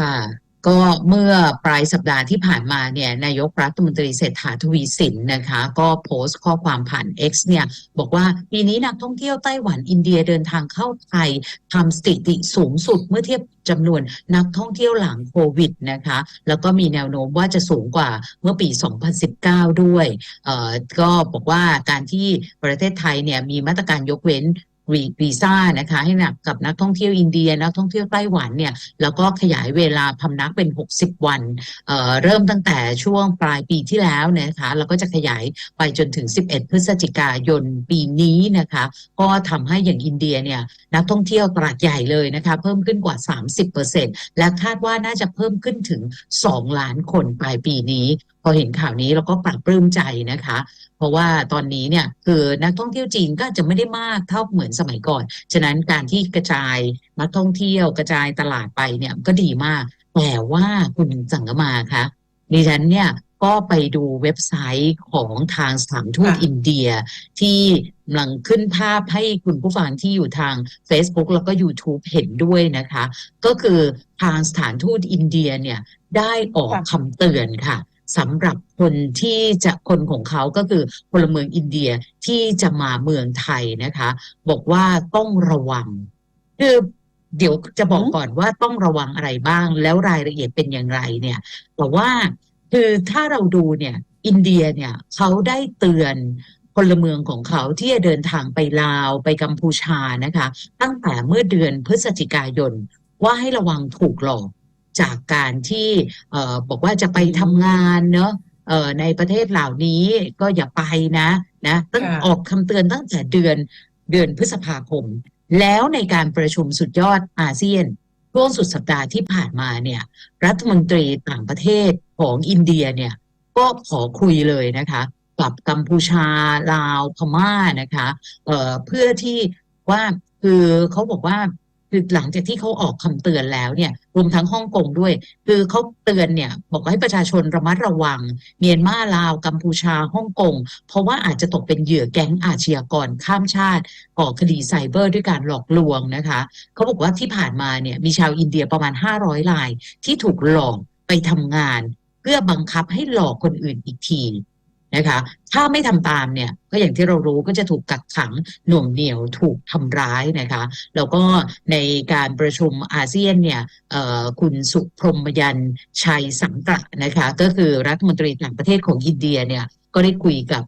ค่ะ ก็เมื่อปลายสัปดาห์ที่ผ่านมาเนี่ยนายกรัฐมนตรีเศรษฐาทวีสินนะคะ ก็โพสต์ข้อความผ่าน X เนี่ย บอกว่าปีนี้นักท่องเที่ยวไต้หวันอินเดียเดินทางเข้าไทยทำสถิติสูงสุดเมื่อเทียบจำนวนนักท่องเที่ยวหลังโควิดนะคะ แล้วก็มีแนวโน้มว่าจะสูงกว่าเมื่อปี 2019 ด้วย เอ่อ ก็บอกว่าการที่ประเทศไทยเนี่ยมีมาตรการยกเว้น วีวีซ่านะคะให้นักกับนักท่องเที่ยวอินเดียนักท่องเที่ยวไต้หวันเนี่ยแล้วก็ขยายเวลาพำนักเป็น 60 วันเเริ่มตั้งแต่ช่วงปลายปีที่แล้วนะคะแล้วก็จะขยายไปจนถึง 11 พฤศจิกายนปีนี้นะคะก็ทำให้อย่างอินเดียเนี่ยนักท่องเที่ยวตลาดใหญ่เลยนะคะเพิ่มขึ้นกว่า 30%และคาดว่าน่าจะเพิ่มขึ้นถึง 2 ล้านคนปลายปีนี้ พอเห็นข่าวนี้เราก็ปรับปลื้มใจนะคะ เพราะว่าตอนนี้เนี่ยคือนักท่องเที่ยวจีนก็อาจจะไม่ได้มากเท่าเหมือนสมัยก่อน ฉะนั้นการที่กระจายนักท่องเที่ยวกระจายตลาดไปเนี่ยก็ดีมาก แต่ว่าคุณสังกมาคะดิฉันเนี่ยก็ไปดูเว็บไซต์ของทางสถานทูตค่ะอินเดีย ที่กำลังขึ้นภาพให้คุณผู้ฟังที่อยู่ทาง Facebook แล้วก็ YouTube เห็นด้วยนะคะ ก็คือทางสถานทูตอินเดียเนี่ยได้ออกค่ะคำเตือนค่ะ สำหรับคนที่จะคนของเขาก็คือพลเมืองอินเดียที่จะมาเมืองไทยนะคะ บอกว่าต้องระวัง คือเดี๋ยวจะบอกอืมก่อนว่าต้องระวังอะไรบ้าง แล้วรายละเอียดเป็นอย่างไรเนี่ยแต่ว่าคือถ้าเราดูเนี่ยอินเดียเนี่ยเขาได้เตือนพลเมืองของเขาที่จะเดินทางไปลาวไปกัมพูชานะคะ ตั้งแต่เมื่อเดือนพฤศจิกายนว่าให้ระวังถูกหลอก จากการที่เอ่อบอกว่าจะไปทำงานเนอะเอ่อในประเทศเหล่านี้ก็อย่าไปนะนะตั้งค่ะออกคำเตือนตั้งแต่เดือนเดือนพฤษภาคม แล้วในการประชุมสุดยอดอาเซียนช่วงสุดสัปดาห์ที่ผ่านมาเนี่ย รัฐมนตรีต่างประเทศของอินเดียเนี่ย ก็ขอคุยเลยนะคะกับกัมพูชาลาวพม่านะคะเอ่อเพื่อที่ว่าคือเขาบอกว่า คือหลังจากที่เขาออกคำเตือนแล้วเนี่ยรวมทั้งฮ่องกงด้วย คือเขาเตือนเนี่ยบอกให้ประชาชนระมัดระวัง เมียนมาลาว กัมพูชาฮ่องกง เพราะว่าอาจจะตกเป็นเหยื่อแก๊งอาชญากรข้ามชาติก่อคดีไซเบอร์ด้วยการหลอกลวงนะคะเขาบอกว่าที่ผ่านมาเนี่ยมีชาวอินเดียประมาณ 500รายที่ถูกหลอกไปทำงาน เพื่อบังคับให้หลอกคนอื่นอีกที นะคะ ถ้าไม่ทำตามเนี่ยก็อย่างที่เรารู้ก็จะถูกกักขังหน่วงเหนี่ยวถูกทำร้ายนะคะ แล้วก็ในการประชุมอาเซียนเนี่ยคุณสุพรหมยันชัยสังกะนะคะ ก็คือรัฐมนตรีต่างประเทศของอินเดียเนี่ยก็ได้คุยกับ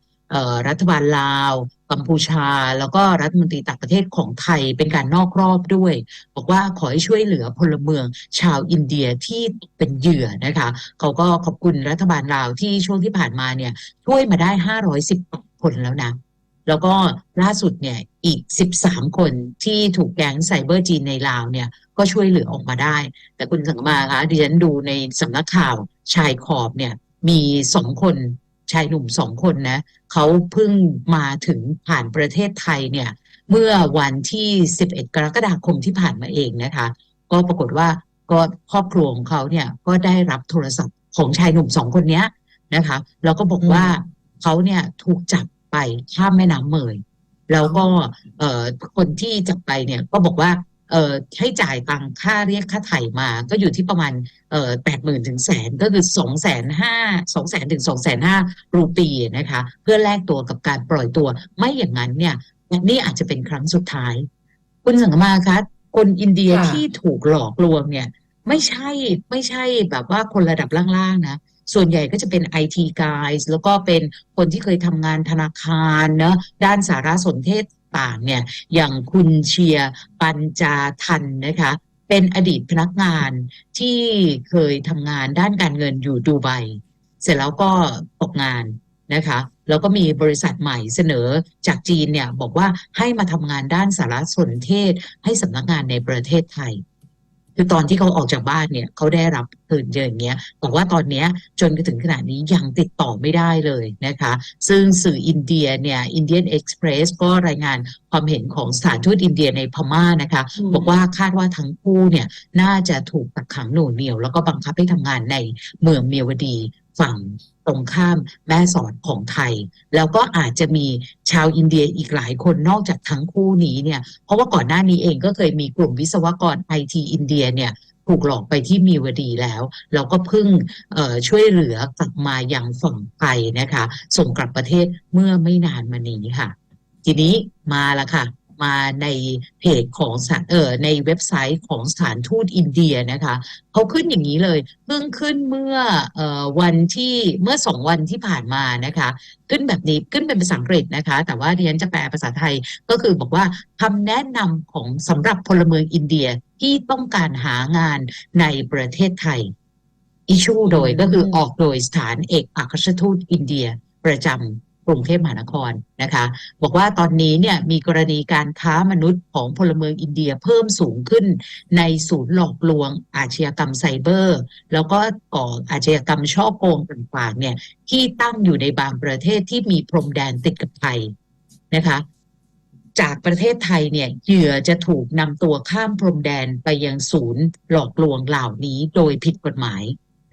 รัฐบาลลาว กัมพูชา แล้วก็รัฐมนตรีต่างประเทศของไทยเป็นการนอกรอบด้วย บอกว่าขอให้ช่วยเหลือพลเมืองชาวอินเดียที่เป็นเหยื่อนะคะ เขาก็ขอบคุณรัฐบาลลาวที่ช่วงที่ผ่านมาเนี่ยช่วยมาได้ 510 คนแล้วนะแล้วก็ล่าสุดเนี่ยอีก 13 คนที่ถูกแก๊งไซเบอร์จีนในลาวเนี่ยก็ช่วยเหลือออกมาได้ แต่คุณสังมาคะดิฉันดูในสำนักข่าวชายขอบเนี่ยมีสองคน ชายหนุ่มสองคนนะเขาเพิ่งมาถึงผ่านประเทศไทยเนี่ยเมื่อวันที่ 11 กรกฎาคมที่ผ่านมาเองนะคะ ก็ปรากฏว่าก็ครอบครัวของเขาเนี่ยก็ได้รับโทรศัพท์ของชายหนุ่มสองคนเนี้ยนะคะแล้วก็บอกว่าเขาเนี่ยถูกจับไปข้ามแม่น้ำเมยแล้วก็เอ่อคนที่จับไปเนี่ยก็บอกว่า เอ่อให้จ่ายตังค่าเรียกค่าไถ่มา ก็อยู่ที่ประมาณเอ่อแปดหมื่นถึงแสนก็คือสองแสนห้าสองแสนถึงสองแสนห้ารูปีนะคะ เพื่อแลกตัวกับการปล่อยตัว ไม่อย่างนั้นเนี่ยนี่อาจจะเป็นครั้งสุดท้าย คุณสังกมาคะคนอินเดียค่ะที่ถูกหลอกลวงเนี่ย ไม่ใช่ไม่ใช่แบบว่าคนระดับล่างๆนะส่วนใหญ่ก็จะเป็น IT guys แล้วก็เป็นคนที่เคยทำงานธนาคารเนอะด้านสารสนเทศ ต่างเนี่ยอย่างคุณเชียร์ปัญจาทันนะคะ เป็นอดีตพนักงานที่เคยทำงานด้านการเงินอยู่ดูไบเสร็จแล้วก็ตกงานนะคะแล้วก็มีบริษัทใหม่เสนอจากจีนเนี่ยบอกว่าให้มาทำงานด้านสารสนเทศให้สำนักงานในประเทศไทย คือตอนที่เขาออกจากบ้านเนี่ยเขาได้รับเงินเยอะอย่างเงี้ยแต่ว่าตอนเนี้ยจนถึงขนาดนี้ยังติดต่อไม่ได้เลยนะคะ ซึ่งสื่ออินเดียเนี่ย Indian Express ก็รายงานความเห็นของสถานทูตอินเดียในพม่านะคะอืมบอกว่าคาดว่าทั้งคู่เนี่ยน่าจะถูกกักขังหน่วงเหนี่ยว แล้วก็บังคับให้ทำงานในเมืองเมียวดี ฝั่งตรงข้ามแม่สอดของไทย แล้วก็อาจจะมีชาวอินเดียอีกหลายคนนอกจากทั้งคู่นี้เนี่ยเพราะว่าก่อนหน้านี้เองก็เคยมีกลุ่มวิศวกรไอทีอินเดียเนี่ยถูกหลอกไปที่มีวดีแล้ว เราก็เพิ่งช่วยเหลือกลับมาอย่างฝั่งไทยนะคะ ส่งกลับประเทศเมื่อไม่นานมานี้ค่ะ ทีนี้มาละค่ะ มาในเพจของสถานเออในเว็บไซต์ของสถานทูตอินเดียนะคะเขาขึ้นอย่างนี้เลย เพิ่งขึ้นเมื่อเอ่อวันที่เมื่อสองวันที่ผ่านมานะคะ ขึ้นแบบนี้ขึ้นเป็นภาษาอังกฤษนะคะ แต่ว่าดิฉันจะแปลภาษาไทยก็คือบอกว่าคำแนะนำของสำหรับพลเมืองอินเดียที่ต้องการหางานในประเทศไทยอิชูโดยก็คือออกโดยสถานเอกอัครราชทูตอินเดียประจำ กรุงเทพมหานครนะคะ บอกว่าตอนนี้เนี่ยมีกรณีการค้ามนุษย์ของพลเมืองอินเดียเพิ่มสูงขึ้นในศูนย์หลอกลวงอาชญากรรมไซเบอร์ แล้วก็ก่ออาชญากรรมช่อโกงต่างๆเนี่ยที่ตั้งอยู่ในบางประเทศที่มีพรมแดนติดกับไทยนะคะจากประเทศไทยเนี่ยเหยื่อจะถูกนำตัวข้ามพรมแดนไปยังศูนย์หลอกลวงเหล่านี้โดยผิดกฎหมาย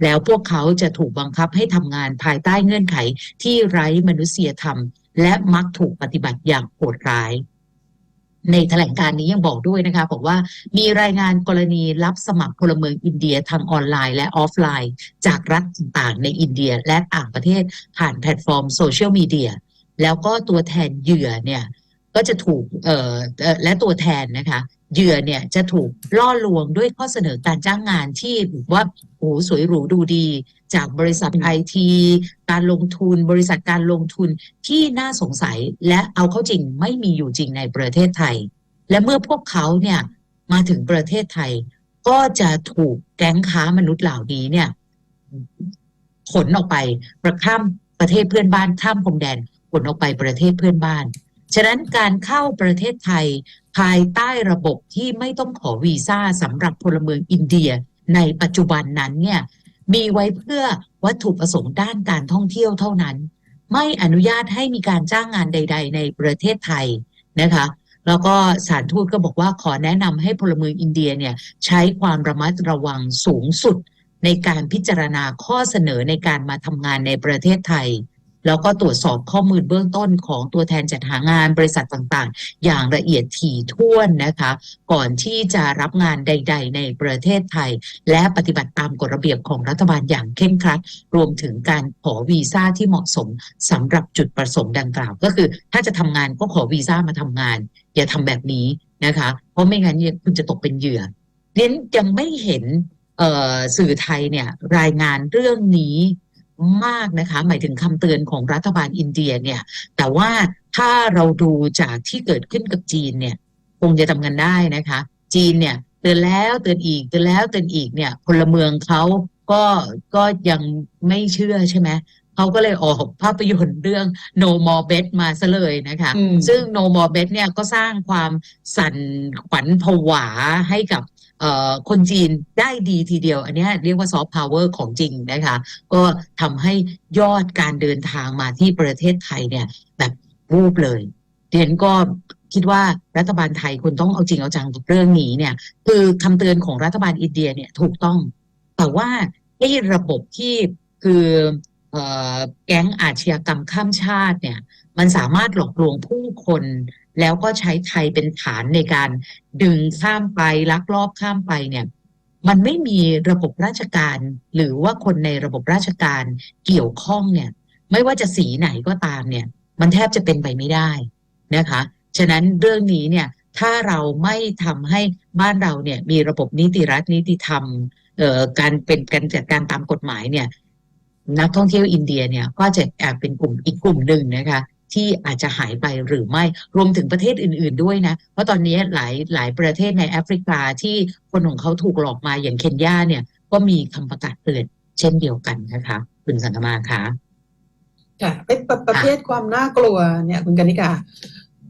แล้วพวกเขาจะถูกบังคับให้ทำงานภายใต้เงื่อนไขที่ไร้มนุษยธรรม และมักถูกปฏิบัติอย่างโหดร้าย ในแถลงการนี้ยังบอกด้วยนะคะบอกว่ามีรายงานกรณีรับสมัครพลเมืองอินเดียทางออนไลน์และออฟไลน์ จากรัฐต่างๆในอินเดียและต่างประเทศผ่านแพลตฟอร์มโซเชียลมีเดียแล้วก็ตัวแทนเหยื่อเนี่ยก็จะถูกเอ่อและตัวแทนนะคะ เหยื่อเนี่ยจะถูกล่อลวงด้วยข้อเสนอการจ้างงานที่ว่าโอ้โหสวยหรูดูดี จากบริษัทไอทีการลงทุน บริษัทการลงทุนที่น่าสงสัยและเอาเข้าจริงไม่มีอยู่จริงในประเทศไทย และเมื่อพวกเขาเนี่ยมาถึงประเทศไทย ก็จะถูกแก๊งค้ามนุษย์เหล่านี้เนี่ยขนออกไปประข้ามประเทศเพื่อนบ้านข้ามพรมแดนขนออกไปประเทศเพื่อนบ้าน ฉะนั้นการเข้าประเทศไทย ภายใต้ระบบที่ไม่ต้องขอวีซ่าสำหรับพลเมืองอินเดีย ในปัจจุบันนั้นเนี่ยมีไว้เพื่อวัตถุประสงค์ด้านการท่องเที่ยวเท่านั้น ไม่อนุญาตให้มีการจ้างงานใด ๆ ในประเทศไทยนะคะแล้วก็สารทูตก็บอกว่าขอแนะนำให้พลเมืองอินเดียเนี่ยใช้ความระมัดระวังสูงสุดในการพิจารณาข้อเสนอในการมาทำงานในประเทศไทย แล้วก็ตรวจสอบข้อมูลเบื้องต้นของตัวแทนจัดหางานบริษัทต่างๆ อย่างละเอียดถี่ถ้วนนะคะ ก่อนที่จะรับงานใด ๆ ในประเทศไทย และปฏิบัติตามกฎระเบียบของรัฐบาลอย่างเคร่งครัด รวมถึงการขอวีซ่าที่เหมาะสมสำหรับจุดประสงค์ดังกล่าว ก็คือถ้าจะทำงานก็ขอวีซ่ามาทำงาน อย่าทำแบบนี้นะคะ เพราะไม่งั้นคุณจะตกเป็นเหยื่อเน้นยังไม่เห็นเอ่อสื่อไทยเนี่ยรายงานเรื่องนี้ มากนะคะ หมายถึงคำเตือนของรัฐบาลอินเดียเนี่ย แต่ว่าถ้าเราดูจากที่เกิดขึ้นกับจีนเนี่ย คงจะทำกันได้นะคะ จีนเนี่ยเตือนแล้วเตือนอีกเตือนแล้วเตือนอีกเนี่ย พลเมืองเขาก็ก็ยังไม่เชื่อใช่ไหมเขาก็เลยออกภาพยนตร์เรื่อง No More Bet มาซะเลยนะคะอืมซึ่ง No More Bet เนี่ยก็สร้างความสั่นขวัญผวาให้กับเอ่อ คนจีนได้ดีทีเดียว อันนี้เรียกว่าซอฟต์พาวเวอร์ของจริงนะคะ ก็ทำให้ยอดการเดินทางมาที่ประเทศไทยเนี่ยแบบวูบเลยเรียนก็คิดว่ารัฐบาลไทยควรต้องเอาจริงเอาจังกับเรื่องนี้เนี่ย คือคำเตือนของรัฐบาลอินเดียเนี่ยถูกต้อง แต่ว่าไอ้ระบบที่คืออแก๊งอาชญากรรมข้ามชาติเนี่ย มันสามารถหลอกลวงผู้คน แล้วก็ใช้ไทยเป็นฐานในการดึงข้ามไปลักลอบข้ามไปเนี่ยมันไม่มีระบบราชการ หรือว่าคนในระบบราชการเกี่ยวข้องเนี่ย ไม่ว่าจะสีไหนก็ตามเนี่ย มันแทบจะเป็นไปไม่ได้นะคะ ฉะนั้นเรื่องนี้เนี่ยถ้าเราไม่ทำให้บ้านเราเนี่ยมีระบบนิติรัฐนิติธรรมเอ่อการเป็นการจัดการตามกฎหมายเนี่ย นักท่องเที่ยวอินเดียเนี่ยก็จะแอบเป็นกลุ่มอีกกลุ่มหนึ่งนะคะ ที่อาจจะหายไปหรือไม่รวมถึงประเทศอื่น ๆด้วยนะ เพราะตอนนี้หลายหลายประเทศในแอฟริกาที่คนของเขาถูกหลอกมาอย่างเคนยาเนี่ย ก็มีคำประกาศเตือนเช่นเดียวกันนะคะคุณสังกมาคะค่ะไอ้ประประเภทความน่ากลัวเนี่ยคุณกนิกา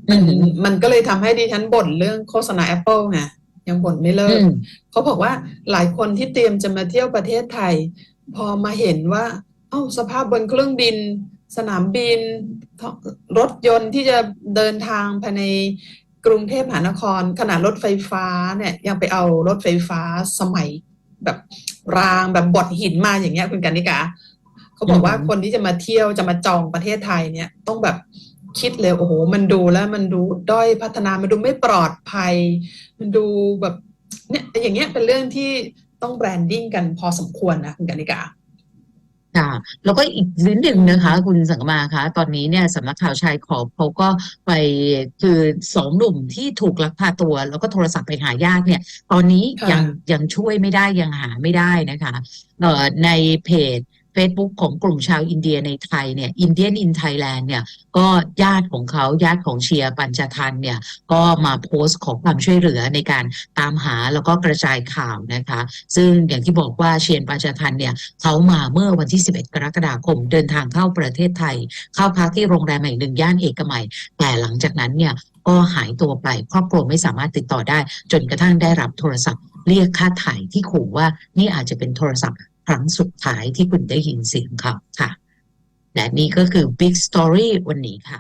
อืมันมมันก็เลยทำให้ดิฉันบ่นเรื่องโฆษณา Apple ไงยังบ่นไม่เลิอืกมเขาบอกว่าหลายคนที่เตรียมจะมาเที่ยวประเทศไทย พอมาเห็นว่า เอ้าสภาพบนเครื่องบิน สนามบิน รถยนต์ที่จะเดินทางภายในกรุงเทพมหานคร ขนาดรถไฟฟ้าเนี่ยยังไปเอารถไฟฟ้าสมัยแบบรางแบบบดหินมาอย่างเงี้ยคุณกันนิกาเขาบอกว่าคนที่จะมาเที่ยวจะมาจองประเทศไทยเนี่ยต้องแบบคิดเลยโอ้โห มันดูแล้วมันดูด้อยพัฒนามันดูไม่ปลอดภัย มันดูแบบเนี่ยอย่างเงี้ยเป็นเรื่องที่ต้องแบรนดิ้งกันพอสมควรนะคุณกนิกา ค่ะแล้วก็อีกนิดหนึ่งนะคะ คุณสังกมาคะตอนนี้เนี่ยสำนักข่าวชายขอบเขาก็ไปคือสองหนุ่มที่ถูกลักพาตัว แล้วก็โทรศัพท์ไปหาญาติเนี่ย ตอนนี้ค่ะยังยังช่วยไม่ได้ยังหาไม่ได้นะคะเอ่อในเพจ Facebook ของกลุ่มชาวอินเดียในไทยเนี่ย Indian in Thailand เนี่ยก็ญาติของเขาญาติของเชียร์ปัญจทันเนี่ยก็มาโพสต์ขอความช่วยเหลือในการตามหาแล้วก็กระจายข่าวนะคะ ซึ่งอย่างที่บอกว่าเชียนปัญจทันเนี่ยเขามาเมื่อวันที่ 11 กรกฎาคมเดินทางเข้าประเทศไทย เข้าพักที่โรงแรมแห่งหนึ่งย่านเอกมัยแต่หลังจากนั้นเนี่ยก็หายตัวไปครอบครัวไม่สามารถติดต่อได้ จนกระทั่งได้รับโทรศัพท์เรียกค่าถ่ายที่ขู่ว่านี่อาจจะเป็นโทรศัพท์ ครั้งสุดท้ายที่คุณได้ยินเสียงเขาค่ะ และนี่ก็คือ Big Story วันนี้ค่ะ